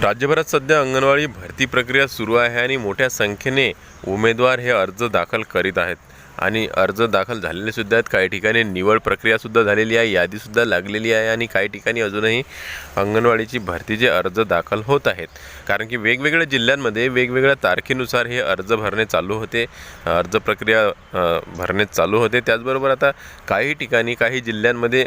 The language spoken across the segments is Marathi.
राज्यभरात सध्या अंगणवाडी भरती प्रक्रिया सुरू आहे आणि मोठ्या संख्येने उमेदवार हे अर्ज दाखल करीत आहेत. आणि अर्ज दाखल झालेले सुद्धा आहेत. काही ठिकाणी निवड प्रक्रियासुद्धा झालेली आहे. यादीसुद्धा लागलेली आहे आणि काही ठिकाणी अजूनही अंगणवाडीची भरतीचे अर्ज दाखल होत आहेत. कारण की वेगवेगळ्या जिल्ह्यांमध्ये वेगवेगळ्या तारखेनुसार हे अर्ज भरणे चालू होते. अर्ज प्रक्रिया भरणे चालू होते. त्याचबरोबर आता काही ठिकाणी काही जिल्ह्यांमध्ये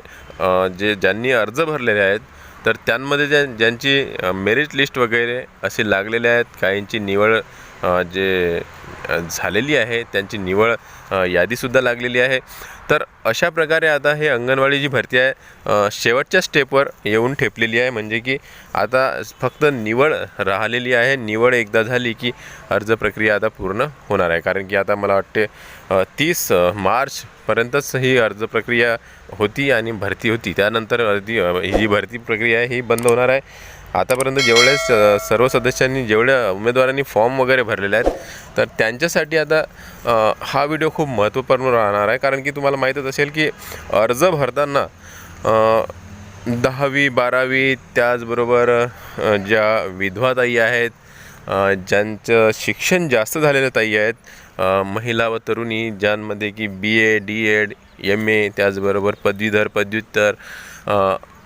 जे ज्यांनी अर्ज भरलेले आहेत तर त्यांमध्ये ज्या ज्यांची मेरिट लिस्ट वगैरे असे लागलेले आहेत काहींची निवड जे झालेली आहे त्यांची निवड यादीसुद्धा लागलेली आहे. तर अशा प्रकारे आता हे अंगणवाडी जी भरती आहे शेवटच्या स्टेपवर येऊन ठेपलेली आहे. म्हणजे की आता फक्त निवड राहिलेली आहे. निवड एकदा झाली की अर्ज प्रक्रिया आता पूर्ण होणार आहे. कारण की आता मला वाटते तीस मार्चपर्यंतच ही अर्ज प्रक्रिया होती आणि भरती होती. त्यानंतर अर्धी ही जी भरती प्रक्रिया आहे ही बंद होणार आहे. आतापर्यंत जेवढे स- सर्व सदस्यांनी जेवढ्या उमेदवारांनी फॉर्म वगैरे भरलेले आहेत तर त्यांच्यासाठी आता हा व्हिडिओ खूप महत्त्वपूर्ण राहणार आहे. कारण की तुम्हाला माहीतच असेल की अर्ज भरताना दहावी बारावी त्याचबरोबर ज्या विधवा ताई आहेत ज्यांचं शिक्षण जास्त झालेल्या ताई आहेत महिला व तरुणी ज्यांमध्ये की B A D Ed M A त्याचबरोबर पदवीधर पदव्युत्तर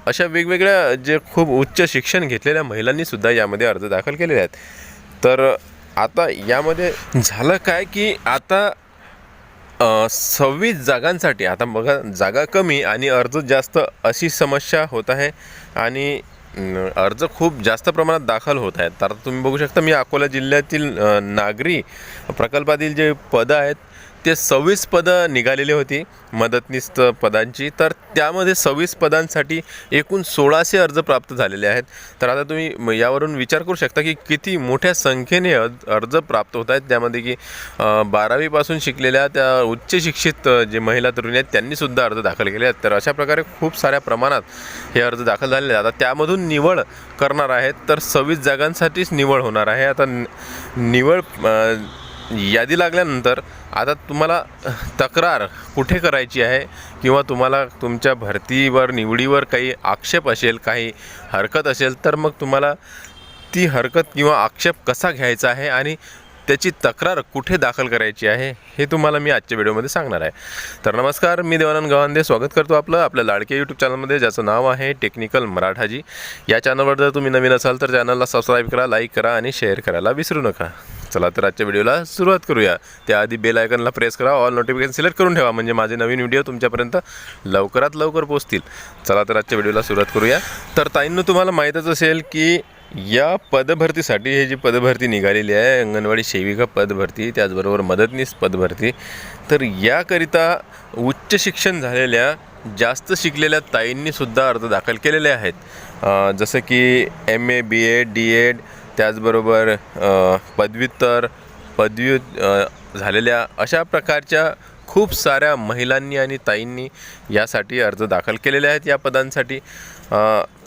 अशा वेगवेगळ्या जे खूप उच्च शिक्षण घेतलेल्या महिलांनीसुद्धा यामध्ये अर्ज दाखल केलेले आहेत. तर आता यामध्ये झालं काय की आता सव्वीस जागांसाठी आता बघा जागा कमी आणि अर्ज जास्त अशी समस्या होत आहे आणि अर्ज खूप जास्त प्रमाणात दाखल होत आहेत. तर तुम्ही बघू शकता मी अकोला जिल्ह्यातील नागरी प्रकल्पातील जे पदं आहेत ते सव्वीस पदं निघालेली होती मदतनीस पदांची. तर त्यामध्ये सव्वीस पदांसाठी एकूण सोळाशे अर्ज प्राप्त झालेले आहेत. तर आता तुम्ही यावरून विचार करू शकता की किती मोठ्या संख्येने अर्ज प्राप्त होत आहेत. त्यामध्ये की बारावीपासून शिकलेल्या त्या उच्च शिक्षित जे महिला तरुणी आहेत त्यांनीसुद्धा अर्ज दाखल केले आहेत. तर अशा प्रकारे खूप साऱ्या प्रमाणात हे अर्ज दाखल झालेले आहेत. आता त्यामधून निवड करणार आहेत. तर सव्वीस जागांसाठीच निवड होणार आहे. आता निवड यादी लागल्यानंतर आता तुम्हाला तक्रार कुठे करायची आहे? किंवा तुम्हाला तुमच्या भरतीवर निवडीवर काही आक्षेप असेल काही हरकत असेल तर मग तुम्हाला ती हरकत किंवा आक्षेप कसा घ्यायचा आहे आणि त्याची तक्रार कुठे दाखल करायची आहे हे तुम्हाला मी आजच्या व्हिडिओमध्ये सांगणार आहे. तर नमस्कार मी देवानंद गवांदे. स्वागत करतो आपलं आपल्या लाडके यूट्यूब चॅनलमध्ये ज्याचं नाव आहे टेक्निकल मराठाजी. या चॅनलवर जर तुम्ही नवीन असाल तर चॅनलला सबस्क्राईब करा लाईक करा आणि शेअर करायला विसरू नका. चला तर आजच्या व्हिडिओला सुरुवात करूया. त्याआधी बेल आयकनला प्रेस करा. ऑल नोटिफिकेशन सिलेक्ट करून ठेवा. म्हणजे माझे नवीन व्हिडिओ तुमच्यापर्यंत लवकरात लवकर पोचतील चला तर आजच्या व्हिडिओला सुरुवात करूया. तर ताईंनो तुम्हाला माहीतच असेल की या पदभरतीसाठी हे जी पदभरती निघालेली आहे अंगणवाडी सेविका पदभरती त्याचबरोबर मदतनीस पदभरती तर याकरिता उच्च शिक्षण झालेल्या जास्त शिकलेल्या ताईंनीसुद्धा अर्ज दाखल केलेले आहेत. जसं की M A B Ed D Ed त्याचबरोबर पदव्युत्तर पदवी झालेल्या अशा प्रकारच्या खूप साऱ्या महिलांनी आणि ताईंनी यासाठी अर्ज दाखल केलेले आहेत या पदांसाठी.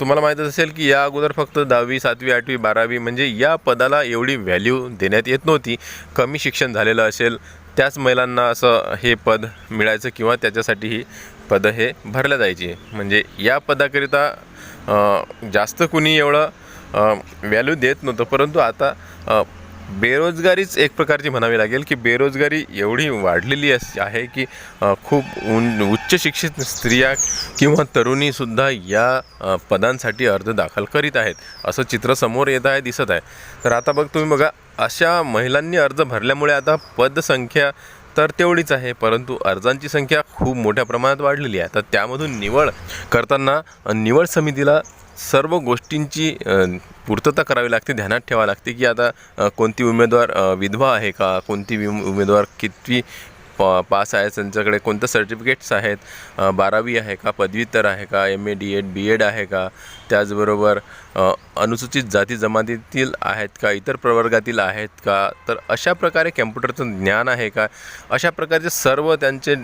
तुम्हाला माहीतच असेल की या अगोदर फक्त दहावी सातवी आठवी बारावी म्हणजे या पदाला एवढी व्हॅल्यू देण्यात येत नव्हती. कमी शिक्षण झालेलं असेल त्याच महिलांना असं हे पद मिळायचं किंवा त्याच्यासाठी ही पदं हे भरल्या जायची. म्हणजे या पदाकरिता जास्त कुणी एवढं व्हॅल्यू देत नव्हतं. परंतु आता बेरोजगारीच एक प्रकारची म्हणावी लागेल की बेरोजगारी एवढी वाढलेली अस आहे की खूप उन उच्च शिक्षित स्त्रिया किंवा तरुणीसुद्धा या पदांसाठी अर्ज दाखल करीत आहेत. असं चित्र समोर येत आहे दिसत आहे. तर आता बघ तुम्ही बघा अशा महिलांनी अर्ज भरल्यामुळे आता पदसंख्या तर तेवढीच आहे परंतु अर्जांची संख्या खूप मोठ्या प्रमाणात वाढलेली आहे. तर त्यामधून निवड करताना निवड समितीला सर्व गोष्टींची पूर्तता करावी लागते ध्यानात ठेवावी लागते की आता कोणती उमेदवार विधवा आहे का? कोणती विम उमेदवार कितवी प पास आहे त्यांच्याकडे कोणतं सर्टिफिकेट्स आहेत? बारावी आहे का? पदव्युत्तर आहे का? M A D Ed B Ed आहे का? त्याचबरोबर अनुसूचित जाती जमातीतील आहेत का? इतर प्रवर्गातील आहेत का? तर अशा प्रकारे कॅम्प्युटरचं ज्ञान आहे का? अशा प्रकारचे सर्व त्यांचे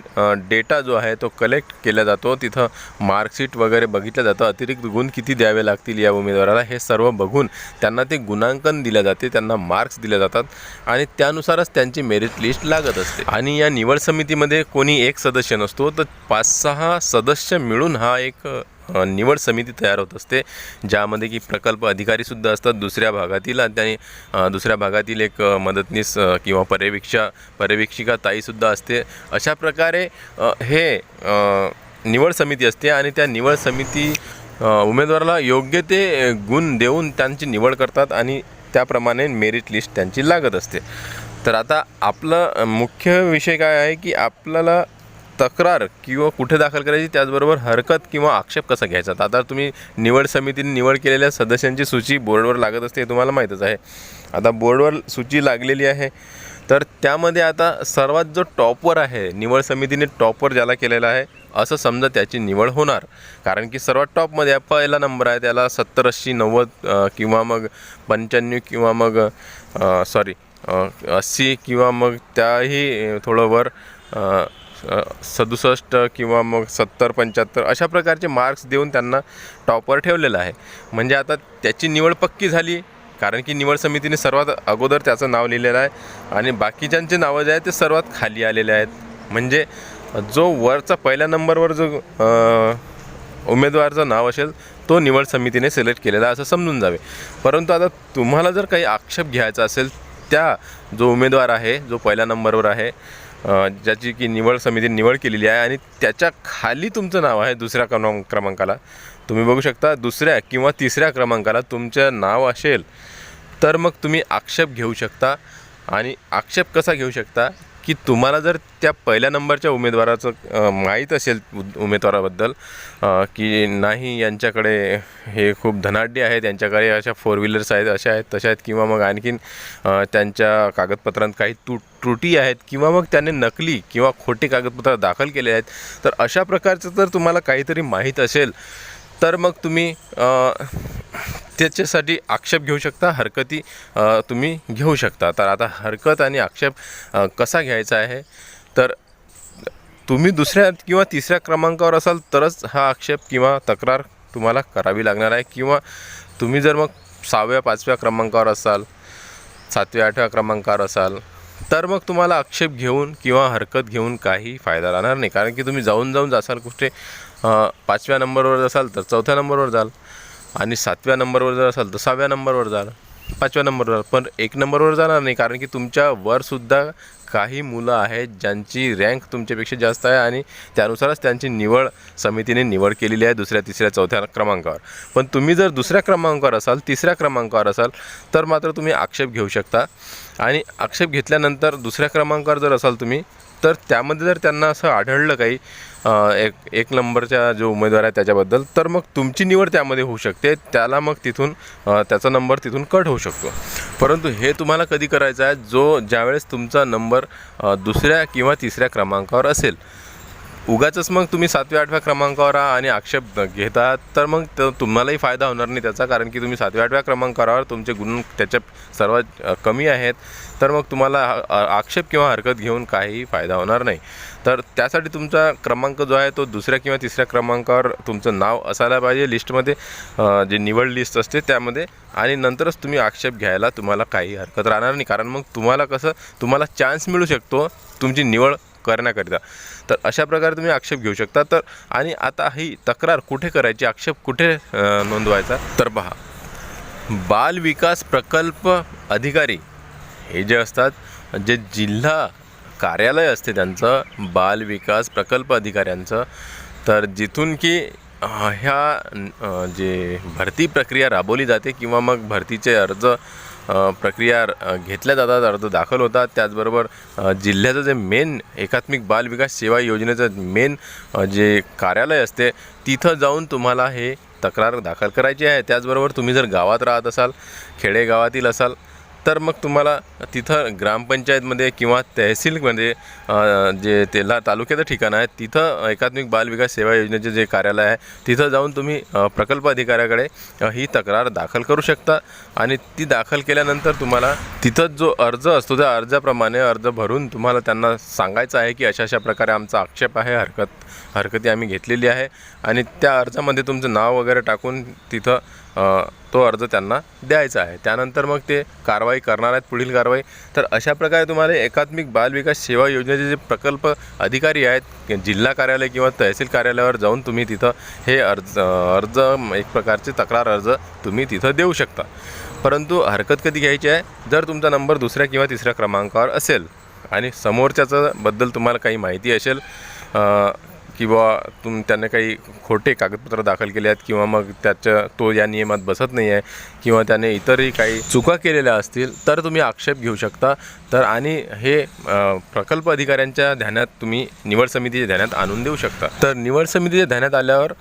डेटा जो आहे तो कलेक्ट केला जातो. तिथं मार्कशीट वगैरे बघितलं जातं. अतिरिक्त गुण किती द्यावे लागतील या उमेदवाराला हे सर्व बघून त्यांना ते गुणांकन दिले जाते. त्यांना मार्क्स दिले जातात. आणि त्यानुसारच त्यांची मेरिट लिस्ट लागत असते. आणि या निवड समितीमध्ये कोणी एक सदस्य नसतो तर पाच सहा सदस्य मिळून हा एक निवड समिती तयार होत असते ज्यामध्ये की प्रकल्प अधिकारीसुद्धा असतात दुसऱ्या भागातील आणि दुसऱ्या भागातील एक मदतनीस किंवा पर्यवेक्षा पर्यवेक्षिका ताईसुद्धा असते. अशा प्रकारे हे निवड समिती असते आणि त्या निवड समिती उमेदवाराला योग्य ते गुण देऊन त्यांची निवड करतात आणि त्याप्रमाणे मेरिट लिस्ट त्यांची लागत असते. तर आता आपलं मुख्य विषय काय आहे की आपल्याला तक्रार किंवा कुठे दाखल करायची त्याचबरोबर हरकत किंवा आक्षेप कसा घ्यायचा? तर आता तुम्ही निवड समितीने निवड केलेल्या सदस्यांची सूची बोर्डवर लागत असते हे तुम्हाला माहीतच आहे. आता बोर्डवर सूची लागलेली आहे. तर त्यामध्ये आता सर्वात जो टॉपवर आहे निवड समितीने टॉपवर ज्याला केलेला आहे असं समजा त्याची निवड होणार. कारण की सर्वात टॉपमध्ये पहिला नंबर आहे त्याला सत्तर ऐंशी नव्वद किंवा मग पंच्याण्णव किंवा मग सॉरी अस्सी किंवा मग त्याही थोडं वर सदुसष्ट किंवा मग सत्तर पंच्याहत्तर अशा प्रकारचे मार्क्स देऊन त्यांना टॉपवर ठेवलेलं आहे. म्हणजे आता त्याची निवड पक्की झाली कारण की निवड समितीने सर्वात अगोदर त्याचं नाव लिहिलेलं आहे आणि बाकीच्यांचे नावं जे आहेत ते सर्वात खाली आलेले आहेत. म्हणजे जो वरचा पहिल्या नंबरवर जो उमेदवारचं नाव असेल तो निवड समितीने सिलेक्ट केलेला असं समजून जावे. परंतु आता तुम्हाला जर काही आक्षेप घ्यायचा असेल त्या जो उमेदवार आहे जो पहिल्या नंबरवर आहे ज्याची की निवड समितीने निवड केलेली आहे आणि त्याच्याखाली तुमचं नाव आहे दुसऱ्या क्रमांक क्रमांकाला. तुम्ही बघू शकता दुसऱ्या किंवा तिसऱ्या क्रमांकाला तुमचं नाव असेल तर मग तुम्ही आक्षेप घेऊ शकता. आणि आक्षेप कसा घेऊ शकता? की तुम्हाला जर त्या पहिल्या नंबरच्या उमेदवाराचं माहीत असेल उ- उमेदवाराबद्दल की नाही यांच्याकडे हे खूप धनाढ्य आहेत यांच्याकडे अशा फोर व्हीलर्स आहेत अशा आहेत तशा आहेत किंवा मग आणखीन त्यांच्या कागदपत्रांत काही तु त्रुटी आहेत किंवा मग त्याने नकली किंवा खोटी कागदपत्र दाखल केले आहेत तर अशा प्रकारचं जर तुम्हाला काहीतरी माहीत असेल तर मग तुम्ही त्याच्यासाठी आक्षेप घेऊ शकता हरकती तुम्ही घेऊ शकता. तर आता हरकत आणि आक्षेप कसा घ्यायचा आहे? तर तुम्ही दुसऱ्या किंवा तिसऱ्या क्रमांकावर असाल तरच हा आक्षेप किंवा तक्रार तुम्हाला करावी लागणार आहे. किंवा तुम्ही जर मग सहाव्या पाचव्या क्रमांकावर असाल सातव्या आठव्या क्रमांकावर असाल तर मग तुम्हाला आक्षेप घेऊन किंवा हरकत घेऊन काही फायदा राहणार नाही. कारण की तुम्ही जाऊन जाऊन जासाल कुठे पाचव्या नंबरवर असाल तर चौथ्या नंबरवर जाल. आणि सातव्या नंबरवर जर असाल तर सहाव्या नंबरवर जाल पाचव्या नंबरवर पण एक नंबरवर जाणार नाही कारण की तुमच्या वरसुद्धा काही मुलं आहेत ज्यांची रँक तुमच्यापेक्षा जास्त आहे आणि त्यानुसारच त्यांची निवड समितीने निवड केलेली आहे दुसऱ्या तिसऱ्या चौथ्या क्रमांकावर. पण तुम्ही जर दुसऱ्या क्रमांकावर असाल तिसऱ्या क्रमांकावर असाल तर मात्र तुम्ही आक्षेप घेऊ शकता. आणि आक्षेप घेतल्यानंतर दुसऱ्या क्रमांकावर जर असाल तुम्ही तर त्यामध्ये जर त्यांना असं आढळलं काही एक एक नंबरच्या जो उमेदवार आहे त्याच्याबद्दल. तर मग तुमची निवड त्यामध्ये होऊ शकते. त्याला मग तिथून त्याचा नंबर तिथून कट होऊ शकतो. परंतु हे तुम्हाला कधी करायचं आहे? जो ज्यावेळेस तुमचा नंबर दुसऱ्या किंवा तिसऱ्या क्रमांकावर असेल उगाच मग तुम्ही सातव्या आठव्या क्रमांकावर आहा आणि आक्षेप घेता तर मग तुम्हालाही फायदा होणार नाही त्याचा कारण की तुम्ही सातव्या आठव्या क्रमांकावर तुमचे गुण त्याच्या सर्वात कमी आहेत. तर मग तुम्हाला आक्षेप किंवा हरकत घेऊन काहीही फायदा होणार नाही. तर त्यासाठी तुमचा क्रमांक जो आहे तो दुसऱ्या किंवा तिसऱ्या क्रमांकावर तुमचं नाव असायला पाहिजे. लिस्टमध्ये जे निवड लिस्ट असते त्यामध्ये आणि नंतरच तुम्ही आक्षेप घ्यायला तुम्हाला काही हरकत राहणार नाही. कारण मग तुम्हाला कसं तुम्हाला चान्स मिळू शकतो. तुमची निवड करण्याकरिता. तर अशा प्रकारे तुम्ही आक्षेप घेऊ शकता. तर आणि आता ही तक्रार कुठे करायची? आक्षेप कुठे नोंदवायचा? तर पहा. बाल विकास प्रकल्प अधिकारी हे जे असतात जे जिल्हा कार्यालय असते त्यांचं बाल विकास प्रकल्प अधिकाऱ्यांचं तर जिथून की ह्या जे भरती प्रक्रिया राबवली जाते किंवा मग भरतीचे अर्ज प्रक्रिया घेतल्या जातात अर्ज दाखल होतात. त्याचबरोबर जिल्ह्याचं जे मेन एकात्मिक बाल विकास सेवा योजनेचं मेन जे कार्यालय असते तिथं जाऊन तुम्हाला हे तक्रार दाखल करायची आहे. त्याचबरोबर तुम्ही जर गावात राहत असाल खेडेगावातील असाल तर मग तुम्हाला तिथं ग्रामपंचायतमध्ये किंवा तहसीलमध्ये जे तेला तालुक्याचं ठिकाण आहे तिथं एकात्मिक बाल विकास सेवा योजनेचे जे कार्यालय आहे तिथं जाऊन तुम्ही प्रकल्प अधिकाऱ्याकडे ही तक्रार दाखल करू शकता. आणि ती दाखल केल्यानंतर तुम्हाला तिथं जो अर्ज असतो त्या अर्जाप्रमाणे अर्ज भरून तुम्हाला त्यांना सांगायचं आहे की अशा अशा प्रकारे आमचा आक्षेप आहे हरकत हरकती आम्ही घेतलेली आहे. आणि त्या अर्जामध्ये तुमचं नाव वगैरे टाकून तिथं तो अर्ज त्यांना द्यायचा आहे. त्यानंतर मग ते कारवाई करणार आहेत पुढील कारवाई. तर अशा प्रकारे तुम्हाला एकात्मिक बाल विकास सेवा योजनेचे जे प्रकल्प अधिकारी आहेत जिल्हा कार्यालय किंवा तहसील कार्यालयावर जाऊन तुम्ही तिथं हे अर्ज अर्ज एक प्रकारचे तक्रार अर्ज तुम्ही तिथं देऊ शकता. परंतु हरकत कधी घ्यायची आहे? जर तुमचा नंबर दुसऱ्या किंवा तिसऱ्या क्रमांकावर असेल आणि समोरच्याचं बद्दल तुम्हाला काही माहिती असेल किंवा तुम त्याने काही खोटे कागदपत्र दाखल केले आहेत किंवा मग त्याच्या तो या नियमात बसत नाही आहे किंवा त्याने इतरही काही चुका केलेल्या असतील तर तुम्ही आक्षेप घेऊ शकता. तर आणि हे प्रकल्प अधिकाऱ्यांच्या ध्यानात तुम्ही निवड समितीच्या ध्यानात आणून देऊ शकता. तर निवड समितीच्या ध्यानात आल्यावर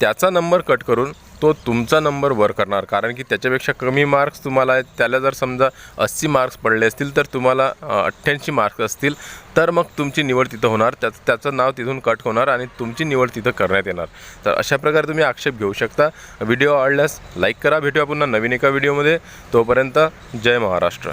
त्याचा नंबर कट करून तो तुमचा नंबर वर करणार. कारण की त्याच्यापेक्षा कमी मार्क्स तुम्हाला आहेत. त्याला जर समजा अस्सी मार्क्स पडले असतील तर तुम्हाला अठ्ठ्याऐंशी मार्क्स असतील. तर मग तुमची निवड तिथं होणार. त्या त्याचं नाव तिथून कट होणार आणि तुमची निवड तिथं करण्यात येणार. तर अशा प्रकारे तुम्ही आक्षेप घेऊ शकता. व्हिडिओ आवडल्यास लाईक करा. भेटूया पुन्हा नवीन एका व्हिडिओमध्ये तोपर्यंत जय महाराष्ट्र.